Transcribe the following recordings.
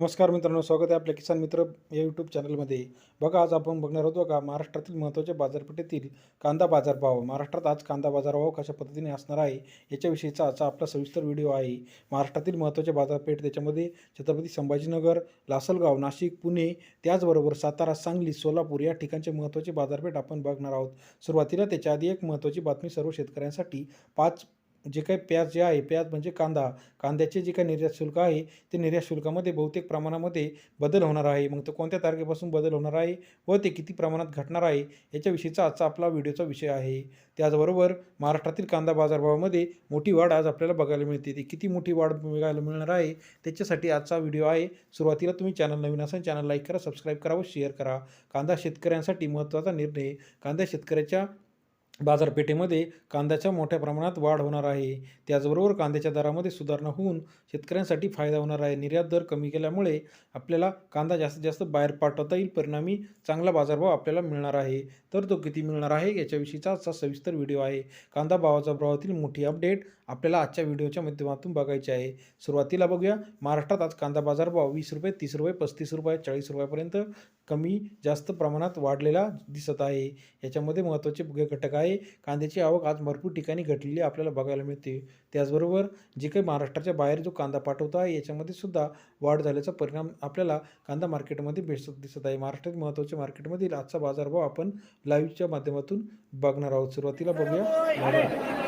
नमस्कार मित्रांनो स्वागत आहे आपल्या किसान मित्र या यूट्यूब चॅनलमध्ये बघा आज आपण बघणार होतो का महाराष्ट्रातील महत्त्वाच्या बाजारपेठेतील कांदा बाजारभाव. महाराष्ट्रात आज कांदा बाजारभाव कशा पद्धतीने असणार आहे याच्याविषयीचा आजचा आपला सविस्तर व्हिडिओ आहे. महाराष्ट्रातील महत्त्वाचे बाजारपेठ त्याच्यामध्ये छत्रपती संभाजीनगर लासलगाव नाशिक पुणे त्याचबरोबर सातारा सांगली सोलापूर या ठिकाणचे महत्त्वाचे बाजारपेठ आपण बघणार आहोत. सुरुवातीला त्याच्या आधी एक महत्त्वाची बातमी सर्व शेतकऱ्यांसाठी पाच जे काही प्याज जे आहे प्याज म्हणजे कांदा. कांद्याचे जे काही निर्यात शुल्क आहे ते निर्यात शुल्कामध्ये बहुतेक प्रमाणामध्ये बदल होणार आहे. मग तो कोणत्या तारखेपासून बदल होणार आहे व ते किती प्रमाणात घटणार आहे याच्याविषयीचा आजचा आपला व्हिडिओचा विषय आहे. त्याचबरोबर महाराष्ट्रातील कांदा बाजारभावामध्ये मोठी वाढ आज आपल्याला बघायला मिळते. ती किती मोठी वाढ बघायला मिळणार आहे त्याच्यासाठी आजचा व्हिडिओ आहे. सुरुवातीला तुम्ही चॅनल नवीन असाल चॅनल लाईक करा सबस्क्राईब करा व शेअर करा. कांदा शेतकऱ्यांसाठी महत्त्वाचा निर्णय. कांदा शेतकऱ्याच्या बाजारपेठेमध्ये कांद्याच्या मोठ्या प्रमाणात वाढ होणार आहे. त्याचबरोबर कांद्याच्या दरामध्ये सुधारणा होऊन शेतकऱ्यांसाठी फायदा होणार आहे. निर्यात दर कमी केल्यामुळे आपल्याला कांदा जास्तीत जास्त बाहेर पाठवता येईल. परिणामी चांगला बाजारभाव आपल्याला मिळणार आहे. तर तो किती मिळणार आहे याच्याविषयीचा आजचा सविस्तर व्हिडिओ आहे. कांदा भावाचा भावातील मोठी अपडेट आपल्याला आजच्या व्हिडिओच्या माध्यमातून बघायचे आहे. सुरुवातीला बघूया. महाराष्ट्रात आज कांदा बाजार भाव वीस रुपये तीस रुपये पस्तीस रुपये चाळीस रुपयापर्यंत कमी जास्त प्रमाणात वाढलेला दिसत आहे. याच्यामध्ये महत्त्वाचे घटक आहे. कांद्याची आवक आज भरपूर ठिकाणी घटलेली आपल्याला बघायला मिळते. त्याचबरोबर जे काही महाराष्ट्राच्या बाहेर जो कांदा पाठवतो आहे याच्यामध्ये सुद्धा वाढ झाल्याचा परिणाम आपल्याला कांदा मार्केटमध्ये भेटत दिसत आहे. महाराष्ट्रात महत्त्वाच्या मार्केटमधील आजचा बाजारभाव आपण लाईव्हच्या माध्यमातून बघणार आहोत. सुरुवातीला बघूया.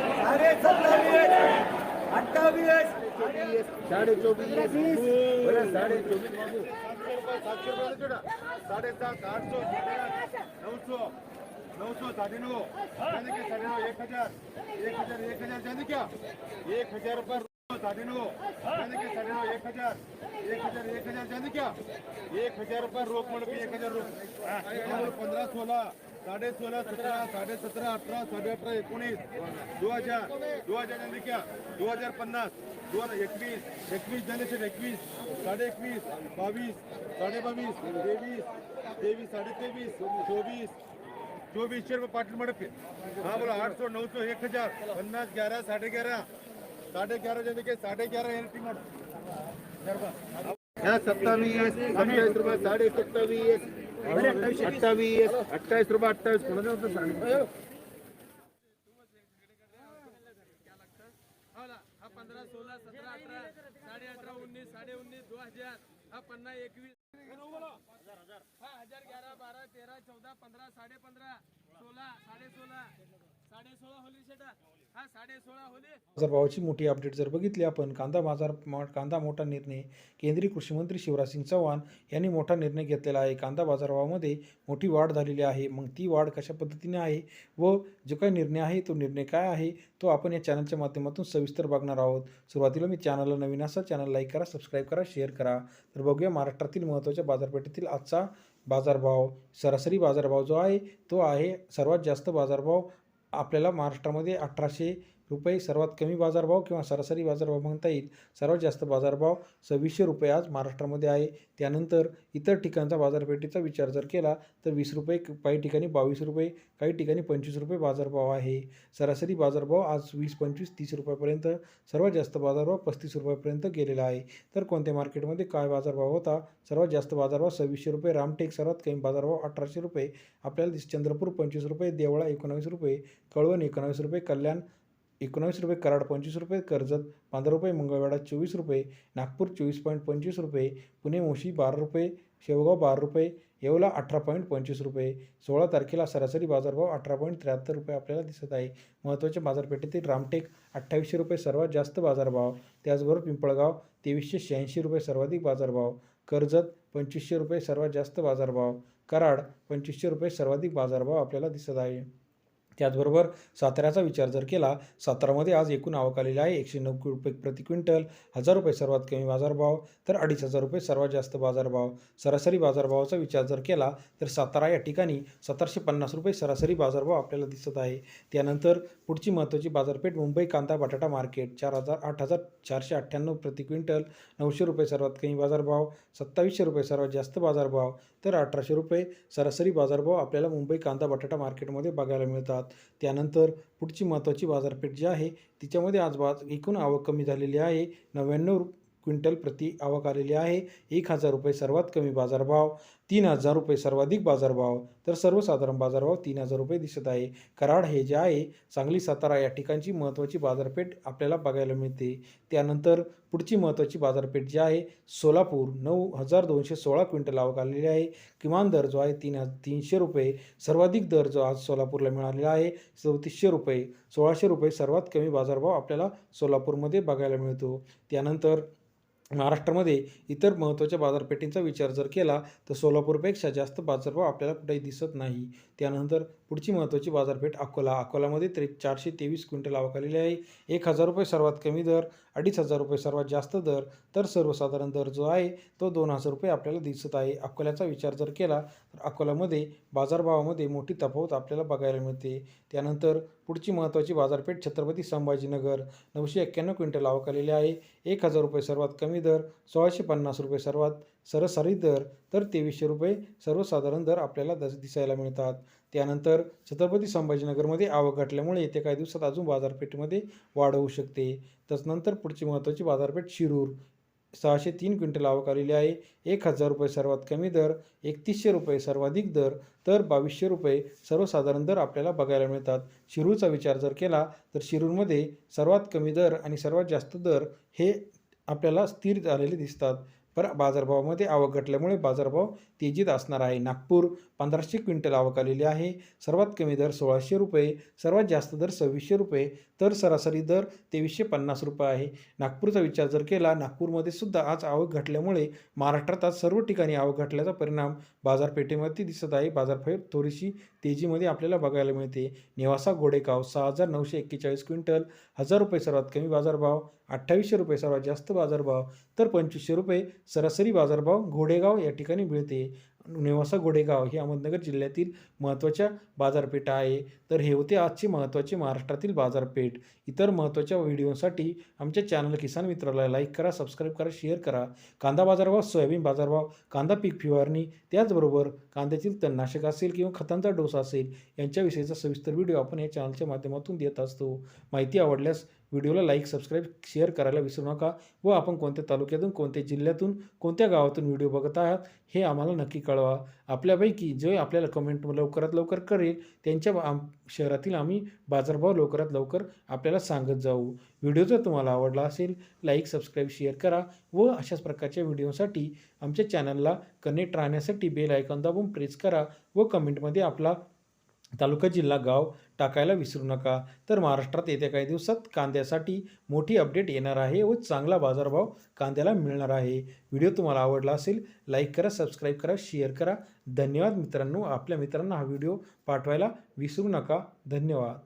साडे सत्तावीस अठ्ठावीस साडे चोवीस बरं, साडे चोवीस बाबू सातशे रुपये जोडा साडेसात आठशे नऊशो नऊशो साडे नऊ साडे के साडे नऊ एक हजार एक हजार एक हजार जाने क्या एक हजार रुपये साडे नऊ जाने के साडे नऊ एक हजार एक हज़ार एक हज़ार जाने क्या एक हज़ार रुपये। रोख म्हणून एक हज़ार रोख पंधरा सोळा साडे सोळा सतरा साडे सतरा अठरा साडे अठरा एकोणीस दो हज़ार दो हज़ार जाने क्या? दो हज़ार पन्नास दो हज़ार एकवीस एकवीस जाने से एकवीस साडे एकवीस बावीस साडे बावीस तेवीस तेवीस साडे तेवीस चोवीस चोवीसशे रुपये पाटील मडप हा बोला आठ सौ नऊ सौ एक हज़ार पन्नास ग्यारह साडे ग्यारह साडे ग्यारह जाने के साडे ग्यारह एनटी मड ह्या सत्तावीस सत्तावीस रुपये साडे सत्तावीस अठ्ठावीस अठ्ठावीस रुपये अठ्ठावीस. कोणाचं होतं सांग? हा पंधरा सोळा सतरा अठरा साडे अठरा उन्नीस साडे उन्नीस दो हजार. हा पन्ना एकवीस हा हजार ग्यारह बारा तेरा चौदा पंधरा साडे पंधरा सोळा साडे सोळा. बाजार भावाची मोठी अपडेट जर बघितली आपण कांदा बाजार मा- कांदा मोठा निर्णय केंद्रीय कृषी मंत्री शिवराज सिंग चव्हाण यांनी मोठा निर्णय घेतलेला आहे. कांदा बाजारभावामध्ये मोठी वाढ झालेली आहे. मग ती वाढ कशा पद्धतीने आहे व जो काही निर्णय आहे तो निर्णय काय आहे तो आपण या चॅनलच्या माध्यमातून सविस्तर बघणार आहोत. सुरुवातीला मी चॅनलला नवीन असा चॅनल लाईक करा सबस्क्राईब करा शेअर करा. तर बघूया महाराष्ट्रातील महत्त्वाच्या बाजारपेठेतील आजचा बाजारभाव. सरासरी बाजारभाव जो आहे तो आहे सर्वात जास्त बाजारभाव आपल्याला महाराष्ट्रामध्ये अठराशे रुपये सर्वात कमी बाजारभाव किंवा सरासरी बाजारभाव म्हणता येईल. सर्वात जास्त बाजारभाव सव्वीसशे रुपये आज महाराष्ट्रामध्ये आहे. त्यानंतर इतर ठिकाणचा बाजारपेठेचा विचार जर केला तर वीस रुपये काही ठिकाणी बावीस रुपये काही ठिकाणी पंचवीस रुपये बाजारभाव आहे. सरासरी बाजारभाव आज वीस पंचवीस तीस रुपयापर्यंत सर्वात जास्त बाजारभाव पस्तीस रुपयापर्यंत गेलेला आहे. तर कोणत्या मार्केटमध्ये काय बाजारभाव होता? सर्वात जास्त बाजारभाव सव्वीसशे रुपये रामटेक सर्वात कमी बाजारभाव अठराशे रुपये. आपल्याला दिस चंद्रपूर पंचवीस रुपये देवळा एकोणावीस रुपये कळवण एकोणावीस रुपये कल्याण एकोणावीस रुपये कराड पंचवीस रुपये कर्जत पंधरा रुपये मंगळवेढा चोवीस रुपये नागपूर चोवीस पॉईंट पंचवीस रुपये पुणे मोशी बारा रुपये शेवगाव बारा रुपये येवला अठरा पॉईंट पंचवीस रुपये सोळा तारखेला सरासरी बाजारभाव अठरा पॉईंट त्र्याहत्तर रुपये आपल्याला दिसत आहे. महत्त्वाच्या बाजारपेठेतील रामटेक अठ्ठावीसशे रुपये सर्वात जास्त बाजारभाव त्याचबरोबर पिंपळगाव तेवीसशे शहाऐंशी रुपये सर्वाधिक बाजारभाव कर्जत पंचवीसशे रुपये सर्वात जास्त बाजारभाव कराड पंचवीसशे रुपये सर्वाधिक बाजारभाव आपल्याला दिसत आहे. त्याचबरोबर साताऱ्याचा विचार जर केला सातारामध्ये आज एकूण आवक आलेली आहे. एकशे नऊ रुपये प्रति क्विंटल हजार रुपये सर्वात कमी बाजारभाव तर अडीच हजार रुपये सर्वात जास्त बाजारभाव. सरासरी बाजारभावाचा विचार जर केला तर सातारा या ठिकाणी सतराशे पन्नास रुपये सरासरी बाजारभाव आपल्याला दिसत आहे. त्यानंतर पुढची महत्त्वाची बाजारपेठ मुंबई कांदा बटाटा मार्केट चार हजार आठ हजार चारशे अठ्ठ्याण्णव प्रति क्विंटल नऊशे रुपये सर्वात कमी बाजारभाव सत्तावीसशे रुपये सर्वात जास्त बाजारभाव तर अठराशे रुपये सरासरी बाजारभाव आपल्याला मुंबई कांदा बटाटा मार्केटमध्ये बघायला मिळतात. त्यानंतर पुढची महत्त्वाची बाजारपेठ जी आहे तिच्यामध्ये आज बाज एकूण आवक कमी झालेली आहे. नव्याण्णव क्विंटल प्रति आवक आलेली आहे. एक हजार रुपये सर्वात कमी बाजारभाव. तीन हजार रुपये सर्वाधिक बाजारभाव तर सर्वसाधारण बाजारभाव तीन हजार रुपये दिसत आहे. कराड हे जे आहे सांगली सातारा या ठिकाणची महत्त्वाची बाजारपेठ आपल्याला बघायला मिळते. त्यानंतर पुढची महत्त्वाची बाजारपेठ जी आहे सोलापूर नऊ हजार दोनशे सोळा क्विंटल आवक आलेली आहे. किमान दर जो आहे तीन हज तीनशे रुपये. सर्वाधिक दर जो आज सोलापूरला मिळालेला आहे चौतीसशे रुपये. सोळाशे रुपये सर्वात कमी बाजारभाव आपल्याला सोलापूरमध्ये बघायला मिळतो. त्यानंतर महाराष्ट्रामध्ये इतर महत्त्वाच्या बाजारपेठेंचा विचार जर केला तर सोलापूरपेक्षा जास्त बाजारभाव आपल्याला कुठेही दिसत नाही. त्यानंतर पुढची महत्त्वाची बाजारपेठ अकोला. अकोलामध्ये त्रे चारशे तेवीस क्विंटल आवक आलेली आहे. एक हजार रुपये सर्वात कमी दर अडीच हजार रुपये सर्वात जास्त दर. तर सर्वसाधारण दर जो आहे तो दोन हजार रुपये आपल्याला दिसत आहे. अकोल्याचा विचार जर केला तर अकोल्यामध्ये बाजारभावामध्ये मोठी तफावत आपल्याला बघायला मिळते. त्यानंतर पुढची महत्त्वाची बाजारपेठ छत्रपती संभाजीनगर. नऊशे एक्क्याण्णव क्विंटल आवक आलेली आहे. एक हजार रुपये सर्वात कमी दर सोळाशे पन्नास रुपये सर्वात सरासरी दर तर तेवीसशे रुपये सर्वसाधारण दर आपल्याला दस दिसायला मिळतात. त्यानंतर छत्रपती संभाजीनगरमध्ये आवक घटल्यामुळे येत्या काही दिवसात अजून बाजारपेठेमध्ये वाढ होऊ शकते. तसनंतर पुढची महत्त्वाची बाजारपेठ शिरूर. सहाशे तीन क्विंटल आवक आलेली आहे. एक हजार रुपये सर्वात कमी दर एकतीसशे रुपये सर्वाधिक दर तर बावीसशे रुपये सर्वसाधारण दर आपल्याला बघायला मिळतात. शिरूरचा विचार जर केला तर शिरूरमध्ये सर्वात कमी दर आणि सर्वात जास्त दर हे आपल्याला स्थिर झालेले दिसतात. पर बाजारभावामध्ये आवक घटल्यामुळे बाजारभाव तेजीत असणार आहे. नागपूर पंधराशे क्विंटल आवक आलेली आहे. सर्वात कमी दर सोळाशे रुपये सर्वात जास्त दर सव्वीसशे रुपये तर सरासरी दर तेवीसशे पन्नास रुपये आहे. नागपूरचा विचार जर केला नागपूरमध्ये सुद्धा आज आवक घटल्यामुळे महाराष्ट्रात आज सर्व ठिकाणी आवक घटल्याचा परिणाम बाजारपेठेमध्ये दिसत आहे. बाजारपेठ थोडीशी तेजीमध्ये आपल्याला बघायला मिळते. नेवासा गोडेगाव सहा हजार नऊशे एक्केचाळीस क्विंटल हजार रुपये सर्वात कमी बाजारभाव अठ्ठावीसशे रुपये सर्वात जास्त बाजारभाव तर पंचवीसशे रुपये सरासरी बाजारभाव घोडेगाव या ठिकाणी मिळते. नेवासा गोडेगाव ही अहमदनगर जिल्ह्यातील महत्त्वाच्या बाजारपेठा आहे. तर हे होते आजचे महत्त्वाचे महाराष्ट्रातील बाजारपेठ. इतर महत्त्वाच्या व्हिडिओसाठी आमच्या चॅनल किसान मित्राला लाईक करा सबस्क्राईब करा शेअर करा. कांदा बाजारभाव सोयाबीन बाजारभाव कांदा पीक फवारणी त्याचबरोबर कांद्यातील तणनाशक असेल किंवा खतांचा डोस असेल यांच्याविषयीचा सविस्तर व्हिडिओ आपण या चॅनलच्या माध्यमातून देत असतो. माहिती आवडल्यास व्हिडिओला लाईक सबस्क्राईब शेअर करायला विसरू नका व आपण कोणत्या तालुक्यातून कोणत्या जिल्ह्यातून कोणत्या गावातून व्हिडिओ बघत आहात हे आम्हाला नक्की कळवा. आपल्यापैकी जे आपल्याला कमेंट लवकरात लवकर करेल त्यांच्या आम शहरातील आम्ही बाजारभाव लवकरात लवकर आपल्याला सांगत जाऊ. व्हिडिओ जर तुम्हाला आवडला असेल लाईक सबस्क्राईब शेअर करा व अशाच प्रकारच्या व्हिडिओसाठी आमच्या चॅनलला कनेक्ट राहण्यासाठी बेल आयकॉन दाबून प्रेस करा व कमेंटमध्ये आपला तालुका जिल्हा गाव टाकायला विसरू नका. तर महाराष्ट्रात येत्या काही दिवसात कांद्यासाठी मोठी अपडेट येणार आहे व चांगला बाजारभाव कांद्याला मिळणार आहे. व्हिडिओ तुम्हाला आवडला असेल लाईक करा सबस्क्राईब करा शेअर करा. धन्यवाद मित्रांनो. आपल्या मित्रांना हा व्हिडिओ पाठवायला विसरू नका. धन्यवाद.